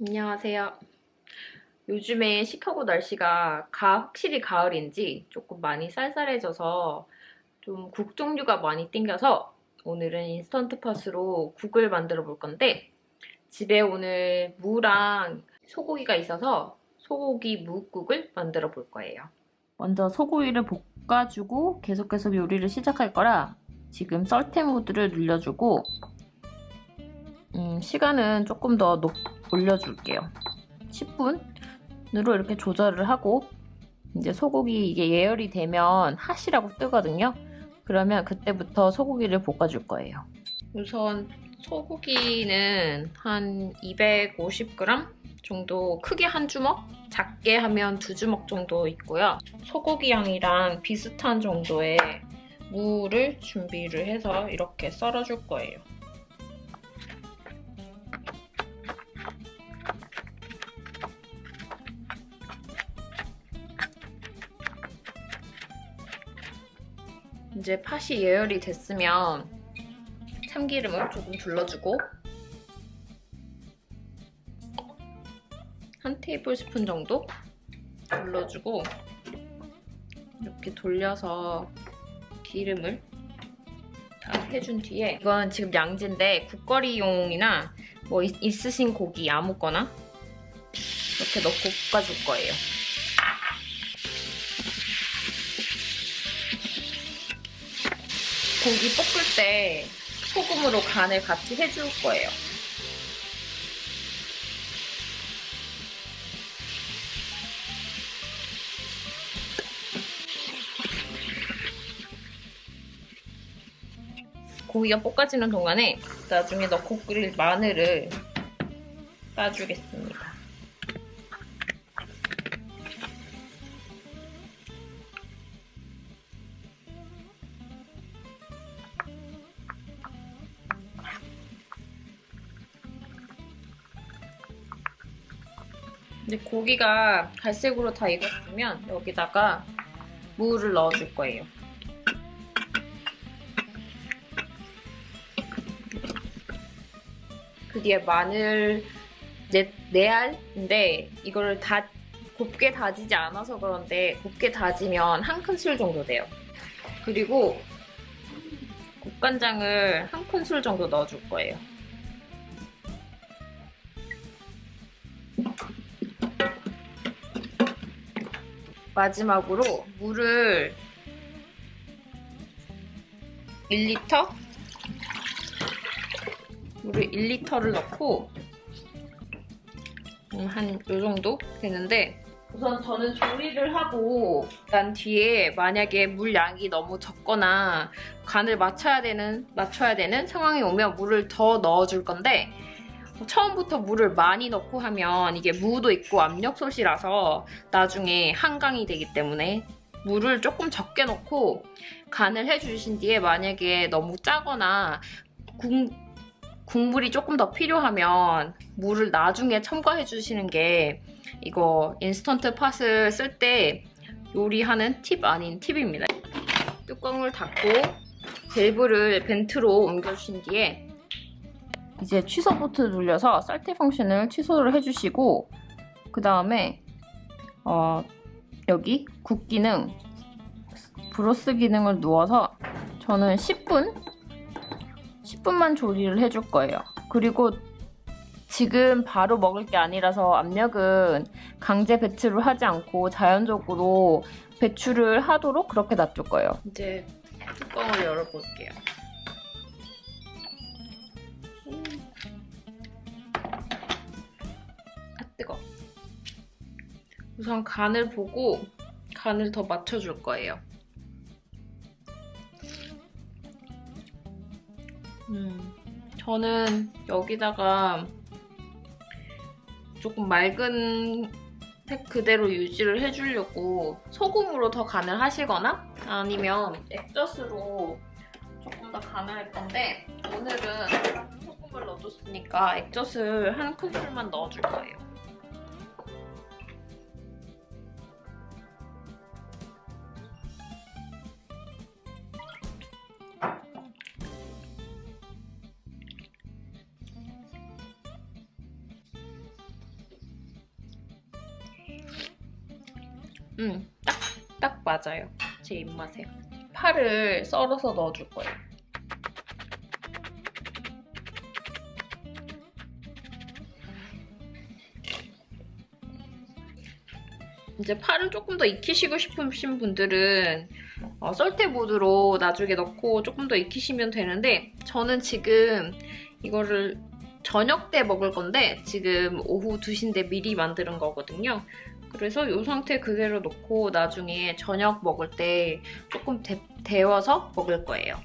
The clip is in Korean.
안녕하세요. 요즘에 시카고 날씨가 가, 확실히 가을인지 조금 많이 쌀쌀해져서 좀 국 종류가 많이 땡겨서 오늘은 인스턴트 팟으로 국을 만들어 볼 건데 집에 오늘 무랑 소고기가 있어서 소고기 무국을 만들어 볼 거예요. 먼저 소고기를 볶아주고 계속 해서 요리를 시작할 거라 지금 썰템 모드를 눌러주고 음, 시간은 조금 더 높, 올려줄게요. 10분으로 이렇게 조절을 하고 이제 소고기 이게 예열이 되면 핫이라고 뜨거든요. 그러면 그때부터 소고기를 볶아줄 거예요. 우선 소고기는 한 250g 정도 크게 한 주먹, 작게 하면 두 주먹 정도 있고요. 소고기 양이랑 비슷한 정도의 무를 준비를 해서 이렇게 썰어줄 거예요. 이제 팥이 예열이 됐으면 참기름을 조금 둘러주고 한 테이블 스푼 정도 둘러주고 이렇게 돌려서 기름을 다 해준 뒤에 이건 지금 양지인데 국거리용이나 뭐 있, 있으신 고기 아무거나 이렇게 넣고 볶아줄 거예요. 고기 볶을 때 소금으로 간을 같이 해줄 거예요. 고기가 볶아지는 동안에 나중에 넣고 끓일 마늘을 따주겠습니다. 이제 고기가 갈색으로 다 익었으면 여기다가 무를 넣어줄 거예요. 그 뒤에 마늘 네, 네 알인데 이거를 다 곱게 다지지 않아서 그런데 곱게 다지면 한 큰술 정도 돼요. 그리고 국간장을 한 큰술 정도 넣어줄 거예요. 마지막으로 물을 1리터? 물을 1리터를 넣고 음, 한요 정도 되는데 우선 저는 조리를 하고 난 뒤에 만약에 물 양이 너무 적거나 간을 맞춰야 되는 맞춰야 되는 상황이 오면 물을 더 넣어줄 건데 처음부터 물을 많이 넣고 하면 이게 무도 있고 압력솥이라서 나중에 한강이 되기 때문에 물을 조금 적게 넣고 간을 해주신 뒤에 만약에 너무 짜거나 국, 국물이 조금 더 필요하면 물을 나중에 첨가해 주시는 게 이거 인스턴트 팟을 쓸 때 요리하는 팁 아닌 팁입니다. 뚜껑을 닫고 밸브를 벤트로 옮겨주신 뒤에 이제 취소 버튼 눌려서 쌀때 펑션을 취소를 해주시고 그 다음에 어, 여기 국 기능 브로스 기능을 누워서 저는 10분 10분만 조리를 해줄 거예요. 그리고 지금 바로 먹을 게 아니라서 압력은 강제 배출을 하지 않고 자연적으로 배출을 하도록 그렇게 놔둘 거예요. 이제 뚜껑을 열어볼게요. 뜨거. 우선 간을 보고 간을 더 맞춰줄 거예요. 음, 저는 여기다가 조금 맑은 색 그대로 유지를 해주려고 소금으로 더 간을 하시거나 아니면 액젓으로 조금 더 간을 할 건데 오늘은 소금을 넣어줬으니까 액젓을 한 큰술만 넣어줄 거예요. 음, 딱, 딱 맞아요. 제 입맛에. 파를 썰어서 넣어줄 거예요. 이제 파를 조금 더 익히시고 싶으신 분들은 어, 썰테보드로 나중에 넣고 조금 더 익히시면 되는데 저는 지금 이거를 저녁 때 먹을 건데 지금 오후 2시인데 미리 만드는 거거든요. 그래서 이 상태 그대로 놓고 나중에 저녁 먹을 때 조금 데, 데워서 먹을 거예요.